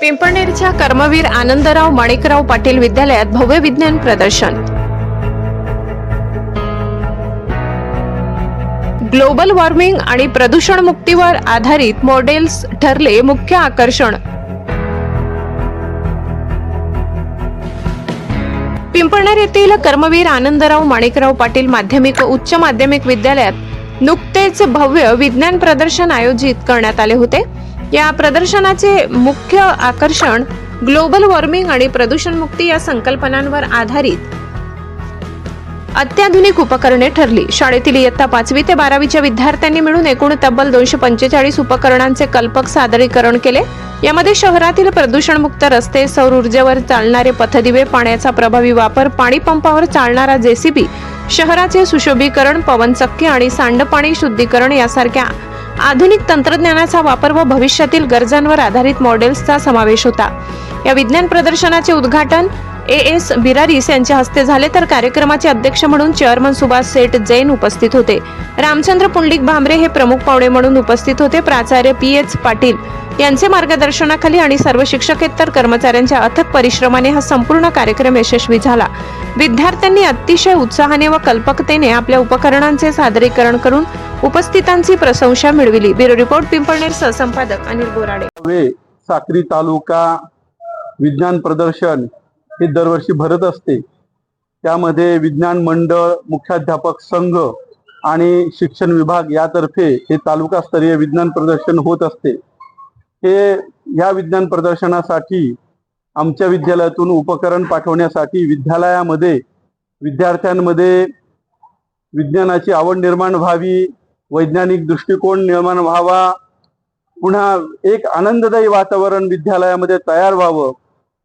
पिंपळनेरच्या कर्मवीर आनंदराव माणिकराव पाटील विद्यालयात भव्य विज्ञान प्रदर्शन. ग्लोबल वॉर्मिंग आणि प्रदूषण मुक्तीवर आधारित मॉडेल्स ठरले मुख्य आकर्षण. पिंपळनेर येथील कर्मवीर आनंदराव माणिकराव पाटील माध्यमिक व उच्च माध्यमिक विद्यालयात नुकतेच भव्य विज्ञान प्रदर्शन आयोजित करण्यात आले होते. या प्रदर्शनाचे मुख्य आकर्षण ग्लोबल वॉर्मिंग आणि प्रदूषण मुक्ती या संकल्पनांवर आधारित अत्याधुनिक उपकरणे ठरली. शाळेतील इयत्ता पाचवी ते बारावीच्या विद्यार्थ्यांनी मिळून एकूण तब्बल दोनशे पंचेचाळीस उपकरणांचे कल्पक सादरीकरण केले. यामध्ये शहरातील प्रदूषणमुक्त रस्ते सौर ऊर्जेवर चालणारे पथदिवे पाण्याचा प्रभावी वापर पाणी पंपावर चालणारा जेसीबी शहराचे सुशोभीकरण पवनचक्की आणि सांडपाणी शुद्धीकरण यासारख्या आधुनिक तंत्रज्ञानाचा वापर व भविष्यातील गरजांवर आधारित मॉडेल्सचा समावेश होता. या विज्ञान प्रदर्शनाचे उद्घाटन ए एस बिरारीस यांच्या हस्ते झाले तर कार्यक्रमाचे अध्यक्ष म्हणून चेअरमन सुभाष सेठ जैन उपस्थित होते. रामचंद्र पुंडलिक भांबरे हे प्रमुख पाहुणे म्हणून उपस्थित होते. प्राचार्य पी एच पाटील यांचे मार्गदर्शनाखाली आणि सर्व शिक्षकेतर कर्मचाऱ्यांच्या अथक परिश्रमाने हा संपूर्ण कार्यक्रम यशस्वी झाला. विद्यार्थ्यांनी अतिशय उत्साहाने व कल्पकतेने आपल्या उपकरणांचे सादरीकरण करून उपस्थितांची प्रशंसा मिळविली. ब्युरो रिपोर्ट पिंपळनेर सहसंपादक अनिल बोराडे. साक्री तालुका विज्ञान प्रदर्शन हे दरवर्षी भरत असते. त्यामध्ये विज्ञान मंडळ मुख्याध्यापक संघ आणि शिक्षण विभाग यातर्फे हे तालुकास्तरीय विज्ञान प्रदर्शन होत असते. हे या विज्ञान प्रदर्शनासाठी आमच्या विद्यालयातून उपकरण पाठवण्यासाठी विद्यालयामध्ये विद्यार्थ्यांमध्ये विज्ञानाची आवड निर्माण व्हावी वैज्ञानिक दृष्टिकोन निर्माण व्हावा. पुन्हा एक आनंददायी वातावरण विद्यालयामध्ये तयार व्हावं.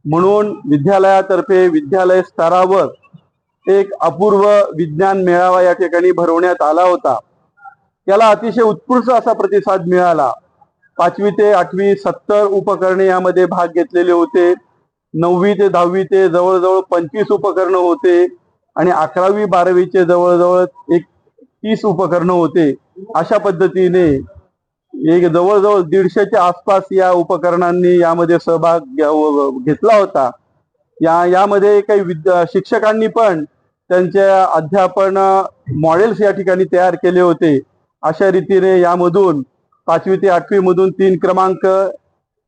म्हणून विद्यालयातर्फे विद्यालय स्तरावर एक अपूर्व विज्ञान मेळावा या ठिकाणी भरवण्यात आला होता. त्याला अतिशय उत्कृष्ट असा प्रतिसाद मिळाला. पाचवी ते आठवी सत्तर उपकरणे यामध्ये भाग घेतलेले होते. नववी ते दहावी ते जवळजवळ पंचवीस उपकरणं होते. आणि अकरावी बारावीचे जवळजवळ एक तीस उपकरणं होते. अशा पद्धतीने एक जवळजवळ दीडशेच्या आसपास या उपकरणांनी यामध्ये सहभाग घेतला होता. या यामध्ये काही विद्या शिक्षकांनी पण त्यांच्या अध्यापन मॉडेल्स या ठिकाणी तयार केले होते. अशा रीतीने यामधून पाचवी ते आठवी मधून तीन क्रमांक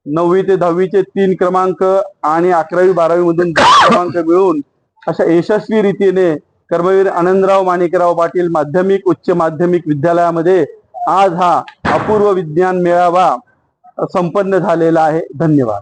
नववी ते दहावीचे तीन क्रमांक आणि अकरावी बारावी मधून दोन क्रमांक मिळून अशा यशस्वी रीतीने कर्मवीर आनंदराव माणिकराव पाटील माध्यमिक उच्च माध्यमिक विद्यालयामध्ये आज हा अपूर्व विज्ञान मेळावा संपन्न झालेला आहे. धन्यवाद.